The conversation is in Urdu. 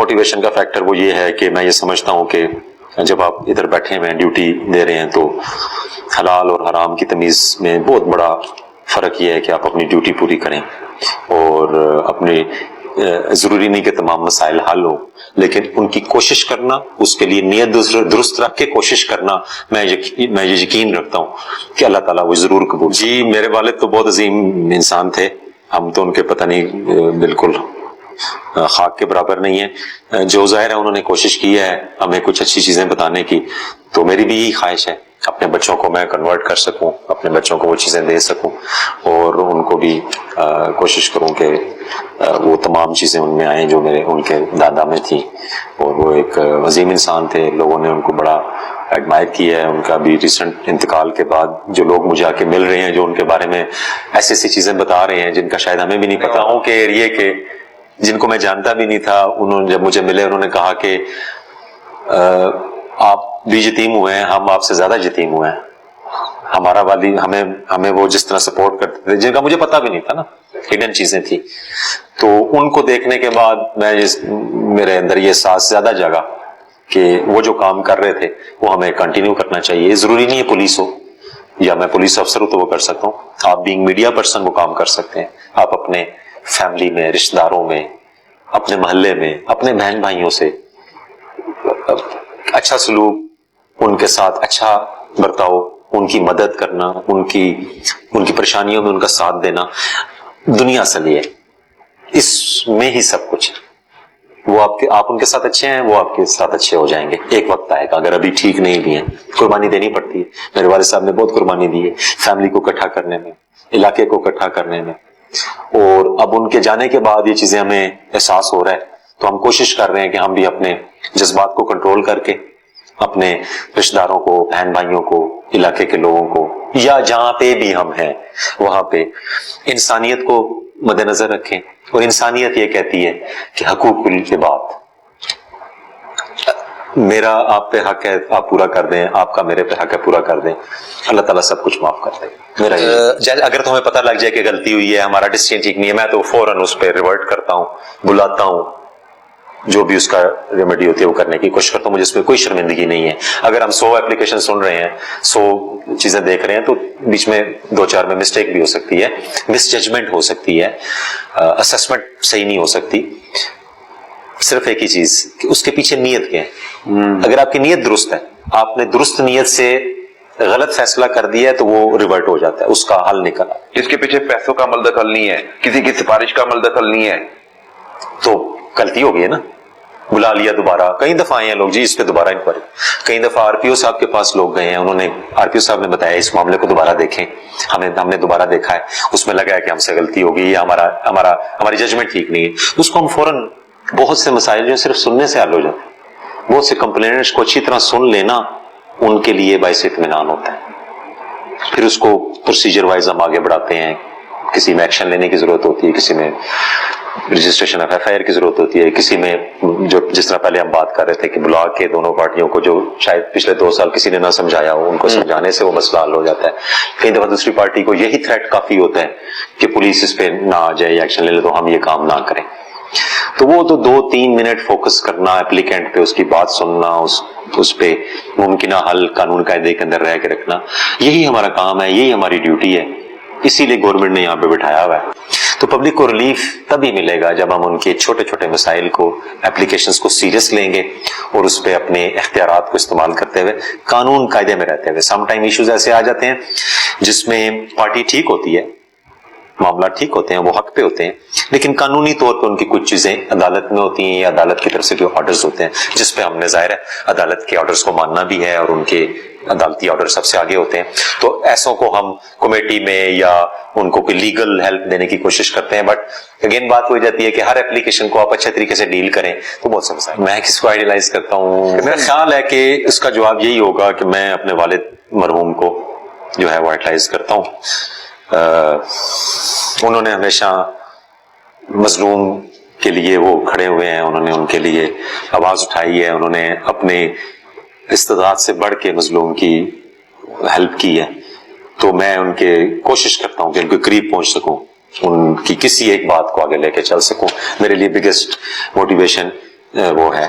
موٹیویشن کا فیکٹر وہ یہ ہے کہ میں یہ سمجھتا ہوں کہ جب آپ ادھر بیٹھے ہوئے ہیں ڈیوٹی دے رہے ہیں تو حلال اور حرام کی تمیز میں بہت بڑا فرق یہ ہے کہ آپ اپنی ڈیوٹی پوری کریں اور اپنے ضروری نہیں کہ تمام مسائل حل ہوں، لیکن ان کی کوشش کرنا، اس کے لیے نیت درست رکھ کے کوشش کرنا میں میں یہ یقین رکھتا ہوں کہ اللہ تعالیٰ وہ ضرور قبول جی میرے والد تو بہت عظیم انسان تھے، ہم تو ان کے پتہ نہیں بالکل خاک کے برابر نہیں ہے۔ جو ظاہر ہے انہوں نے کوشش کی ہے ہمیں کچھ اچھی چیزیں بتانے کی، تو میری بھی یہی خواہش ہے۔ اپنے بچوں کو میں کنورٹ کر سکوں، اپنے بچوں کو وہ چیزیں دے سکوں اور ان کو بھی کوشش کروں کہ وہ تمام چیزیں ان میں آئیں جو میرے، ان کے دادا میں تھیں۔ اور وہ ایک عظیم انسان تھے، لوگوں نے ان کو بڑا ایڈمائر کیا ہے۔ ان کا بھی ریسنٹ انتقال کے بعد جو لوگ مجھے آ کے مل رہے ہیں، جو ان کے بارے میں ایسی ایسی چیزیں بتا رہے ہیں جن کا شاید ہمیں بھی نہیں پتا۔ ہوں کہ ایریے کے جن کو میں جانتا بھی نہیں تھا، انہوں جب مجھے ملے، انہوں نے کہا کہ آپ بھی یتیم ہوئے ہیں، ہم آپ سے زیادہ یتیم ہوئے ہیں۔ ہمارا والی، ہمیں ہمیں وہ جس طرح سپورٹ کرتے تھے، جن کا مجھے پتا بھی نہیں تھا نا ہڈن چیزیں تھی تو ان کو دیکھنے کے بعد میں جس میرے اندر یہ احساس زیادہ جگہ کہ وہ جو کام کر رہے تھے، وہ ہمیں کنٹینیو کرنا چاہیے۔ ضروری نہیں ہے پولیس ہو، یا میں پولیس افسر ہوں تو وہ کر سکتا ہوں۔ آپ بینگ میڈیا پرسن وہ کام کر سکتے ہیں۔ آپ اپنے فیملی میں رشتے داروں میں، اپنے محلے میں، اپنے بہن بھائیوں سے۔ اچھا سلوک، ان کے ساتھ اچھا برتاؤ، ان کی مدد کرنا، ان کی ان کی پریشانیوں میں ان کا ساتھ دینا۔ دنیا سے لیے۔ اس میں ہی سب کچھ۔ ہے وہ آپ کے، آپ ان کے ساتھ اچھے ہیں، وہ آپ کے ساتھ اچھے ہو جائیں گے۔ ایک وقت آئے گا، اگر ابھی ٹھیک نہیں بھی ہیں۔ قربانی دینی پڑتی ہے۔ میرے والد صاحب نے بہت قربانی دی ہے۔ فیملی کو اکٹھا کرنے میں، علاقے کو اکٹھا کرنے میں۔ اور اب ان کے جانے کے بعد یہ چیزیں ہمیں احساس ہو رہا ہے، تو ہم کوشش کر رہے ہیں کہ ہم بھی اپنے جذبات کو کنٹرول کر کے، اپنے رشتے داروں کو، بہن بھائیوں کو، علاقے کے لوگوں کو، یا جہاں پہ بھی ہم ہیں، وہاں پہ انسانیت کو مد نظر رکھیں۔ اور انسانیت یہ کہتی ہے کہ حقوق کے بعد میرا آپ پہ حق ہے، آپ پورا کر دیں، آپ کا میرے پہ حق ہے، پورا کر دیں۔ اللہ تعالیٰ سب کچھ معاف کر دے۔ میرا اگر تمہیں پتہ لگ جائے کہ غلطی ہوئی ہے، ہمارا ڈسٹین ٹھیک نہیں ہے، میں تو فوراً اس پہ ریورٹ کرتا ہوں، بلاتا ہوں۔ جو بھی اس کا ریمیڈی ہوتی ہے وہ کرنے کی کوشش کرتا ہوں، مجھے اس میں کوئی شرمندگی نہیں ہے۔ اگر ہم سو اپلیکیشن سن رہے ہیں، سو چیزیں دیکھ رہے ہیں، تو بیچ میں دو چار میں مسٹیک بھی ہو سکتی ہے۔ مس ججمنٹ ہو سکتی ہے۔ اسسمنٹ صحیح نہیں ہو سکتی۔ صرف ایک ہی چیز کہ اس کے پیچھے نیت کیا ہے۔ اگر آپ کی نیت درست ہے آپ نے درست نیت سے غلط فیصلہ کر دیا ہے تو وہ ریورٹ ہو جاتا ہے اس کا حل نکلا۔ جس کے پیچھے پیسوں کا عمل دخل نہیں ہے کسی کی سفارش کا عمل دخل نہیں ہے۔ تو غلطی ہو گئی ہے نا۔ بلا لیا دوبارہ۔ کئی دفعہ آئے ہیں لوگ جی اس پہ دوبارہ انکوائری کئی دفعہ آر پی او صاحب کے پاس لوگ گئے ہیں انہوں نے آر پی او صاحب نے بتایا اس معاملے کو دوبارہ دیکھیں۔ ہمیں ہم نے دوبارہ دیکھا ہے۔ اس میں لگا ہے کہ ہم سے غلطی ہوگی یا ہمارا ہمارا ہماری ججمنٹ ٹھیک نہیں ہے۔ اس کو ہم فوراً بہت سے مسائل جو صرف سننے سے حل ہو جاتے ہیں۔ بہت سے کمپلینٹس کو اچھی طرح سن لینا ان کے لیے باعث اطمینان ہوتا ہے۔ پھر اس کو پروسیجر وائز ہم آگے بڑھاتے ہیں۔ کسی میں ایکشن لینے کی ضرورت ہوتی ہے کسی میں registration of F I R کی ضرورت ہوتی ہے۔ کسی میں جو جس طرح پہلے ہم بات کر رہے تھے کہ بلاک کے دونوں پارٹیوں کو جو شاید پچھلے دو سال کسی نے نہ سمجھایا ہو ان کو سمجھانے سے وہ مسئلہ حل ہو جاتا ہے۔ کئی دفعہ دوسری پارٹی کو یہی تھریٹ کافی ہوتا ہے کہ پولیس اس پہ نہ آ جائے ایکشن لے لے تو ہم یہ کام نہ کریں۔ تو وہ تو دو تین منٹ فوکس کرنا اپلیکینٹ پہ اس کی بات سننا، اس اس پہ ممکنہ حل قانون قاعدے کے اندر رہ کے رکھنا۔ یہی ہمارا کام ہے، یہی ہماری ڈیوٹی ہے۔ اسی لیے گورنمنٹ نے یہاں پہ بٹھایا ہوا ہے۔ تو پبلک کو ریلیف تبھی ملے گا جب ہم ان کے چھوٹے چھوٹے مسائل کو اپلیکیشنز کو سیریس لیں گے اور اس پہ اپنے اختیارات کو استعمال کرتے ہوئے قانون قاعدے میں رہتے ہوئے۔ سم ٹائم ایشوز ایسے آ جاتے ہیں جس میں پارٹی ٹھیک ہوتی ہے معاملات ٹھیک ہوتے ہیں وہ حق پہ ہوتے ہیں۔ لیکن قانونی طور پہ ان کی کچھ چیزیں عدالت میں ہوتی ہیں یا عدالت کی طرف سے جو آرڈرز ہوتے ہیں جس پہ ہم نے ظاہر ہے عدالت کے آرڈرز کو ماننا بھی ہے اور ان کے عدالتی آرڈر سب سے آگے ہوتے ہیں۔ تو ایسوں کو ہم کمیٹی میں یا ان کو کوئی لیگل ہیلپ دینے کی کوشش کرتے ہیں۔ بٹ اگین بات ہو جاتی ہے کہ ہر اپلیکیشن کو آپ اچھے طریقے سے ڈیل کریں تو بہت سمجھا میں کس کو آئیڈیلائز کرتا ہوں؟ میرا خیال ہے کہ اس کا جواب یہی ہوگا کہ میں اپنے والد مرحوم کو جو ہے وہ آئیڈیلائز کرتا ہوں۔ انہوں نے ہمیشہ مظلوم کے لیے وہ کھڑے ہوئے ہیں، انہوں نے ان کے لیے آواز اٹھائی ہے، انہوں نے اپنے استداد سے بڑھ کے مظلوم کی ہیلپ کی ہے۔ تو میں ان کے کوشش کرتا ہوں کہ ان کے قریب پہنچ سکوں، ان کی کسی ایک بات کو آگے لے کے چل سکوں۔ میرے لیے بگیسٹ موٹیویشن وہ ہے۔